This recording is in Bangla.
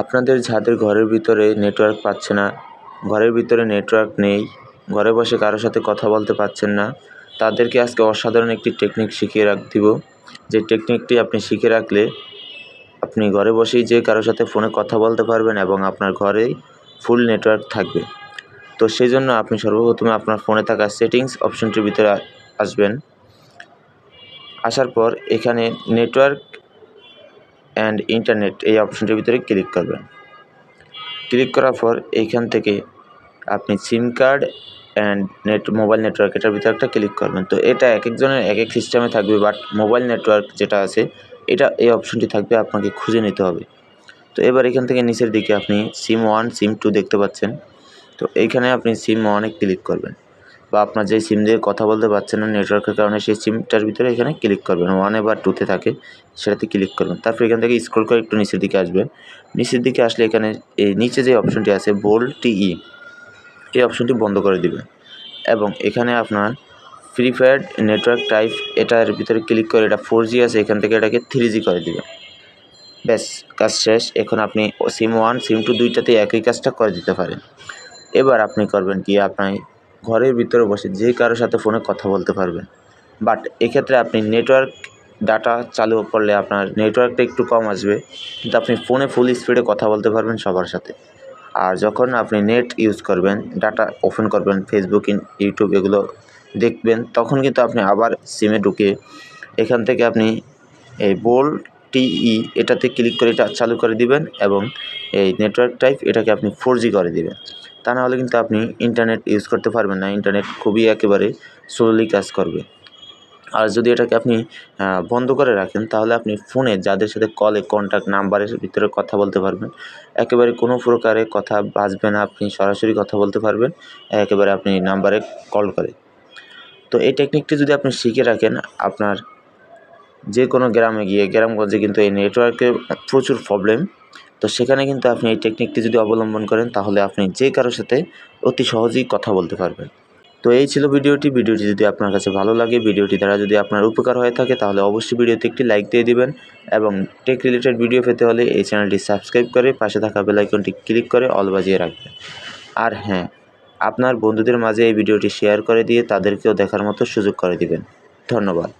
আপনাদের যাদের ঘরের ভিতরে নেটওয়ার্ক পাচ্ছে না, ঘরের ভিতরে নেটওয়ার্ক নেই, ঘরে বসে কারোর সাথে কথা বলতে পারছেন না, তাদেরকে আজকে অসাধারণ একটি টেকনিক শিখিয়ে রাখ দিব। যে টেকনিকটি আপনি শিখে রাখলে আপনি ঘরে বসেই যে কারোর সাথে ফোনে কথা বলতে পারবেন এবং আপনার ঘরেই ফুল নেটওয়ার্ক থাকবে। তো সেই জন্য আপনি সর্বপ্রথমে আপনার ফোনে থাকা সেটিংস অপশনটির ভিতরে আসবেন। আসার পর এখানে নেটওয়ার্ক অ্যান্ড ইন্টারনেট এই অপশনটির ভিতরে ক্লিক করবেন। ক্লিক করার পর এইখান থেকে আপনি SIM card and net mobile network এটার ভিতরে একটা ক্লিক করবেন। তো এটা এক একজনের এক এক সিস্টেমে থাকবে বাট মোবাইল নেটওয়ার্ক যেটা আছে, এটা এই অপশনটি থাকবে, আপনাকে খুঁজে নিতে হবে। তো এবার এখান থেকে নিচের দিকে আপনি সিম ওয়ান সিম টু দেখতে পাচ্ছেন। তো এইখানে আপনি সিম ওয়ানে ক্লিক করবেন। বা আপনার যে সিম দিয়ে কথা বলতে পারছেন না নেটওয়ার্কের কারণে সেই সিমটার ভিতরে এখানে ক্লিক করবেন। ওয়ানে বা টুতে থাকে, সেটাতে ক্লিক করবেন। তারপর এখান থেকে স্ক্রল করে একটু নিচের দিকে আসবেন। নিচের দিকে আসলে এখানে এই নিচে যে অপশনটি আছে বোল্ড টিই এই অপশনটি বন্ধ করে দিবেন। এবং এখানে আপনার ফ্রি ফায়ার নেটওয়ার্ক টাইপ এটার ভিতরে ক্লিক করে এটা ফোর জি আছে, এখান থেকে এটাকে থ্রি জি করে দিবেন। ব্যাস, কাজ শেষ। এখন আপনি সিম ওয়ান সিম টু দুইটাতে একই কাজটা করে দিতে পারেন। এবার আপনি করবেন কি? আপনি ঘরের ভিতরে বসে যে কারোর সাথে ফোনে কথা বলতে পারবেন। বাট এক্ষেত্রে আপনি নেটওয়ার্ক ডাটা চালু করলে আপনার নেটওয়ার্কটা একটু কম আসবে। কিন্তু আপনি ফোনে ফুল স্পিডে কথা বলতে পারবেন সবার সাথে। আর যখন আপনি নেট ইউজ করবেন ডাটা ওপেন করবেন ফেসবুক ইন ইউটিউব এগুলো দেখবেন, তখন কিন্তু আপনি আবার সিমে ঢুকে এখান থেকে আপনি এই বোল টিই এটাতে ক্লিক করে এটা চালু করে দিবেন এবং এই নেটওয়ার্ক টাইপ এটাকে আপনি ফোর করে দিবেন। তা নাহলে কিন্তু আপনি ইন্টারনেট ইউজ করতে পারবেন না। ইন্টারনেট খুবই একেবারে স্লোলি কাজ করবে। আর যদি এটাকে আপনি বন্ধ করে রাখেন, তাহলে আপনি ফোনে যাদের সাথে কলে কন্ট্যাক্ট নাম্বারের ভিতরে কথা বলতে পারবেন, একেবারে কোনো প্রকারে কথা বাঁচবে না, আপনি সরাসরি কথা বলতে পারবেন, একেবারে আপনি নাম্বারে কল করে। তো এই টেকনিকটি যদি আপনি শিখে রাখেন, আপনার যে কোনো গ্রামে গিয়ে, গ্রামগঞ্জে কিন্তু এই নেটওয়ার্কের প্রচুর প্রবলেম তো সেখানে কিন্তু আপনি এই টেকনিকটি যদি অবলম্বন করেন, তাহলে আপনি যে কারোর সাথে অতি সহজেই কথা বলতে পারবেন। তো এই ছিল ভিডিওটি। ভিডিওটি যদি আপনার কাছে ভালো লাগে, ভিডিওটি দ্বারা যদি আপনার উপকার হয়ে থাকে, তাহলে অবশ্যই ভিডিওতে একটি লাইক দিয়ে দিবেন এবং টেক রিলেটেড ভিডিও পেতে হলে এই চ্যানেলটি সাবস্ক্রাইব করে পাশে থাকা বেল আইকনটি ক্লিক করে অল বাজিয়ে রাখবেন। আর হ্যাঁ আপনার বন্ধুদের মাঝে এই ভিডিওটি শেয়ার করে দিয়ে তাদেরকেও দেখার মতো সুযোগ করে দিবেন। ধন্যবাদ।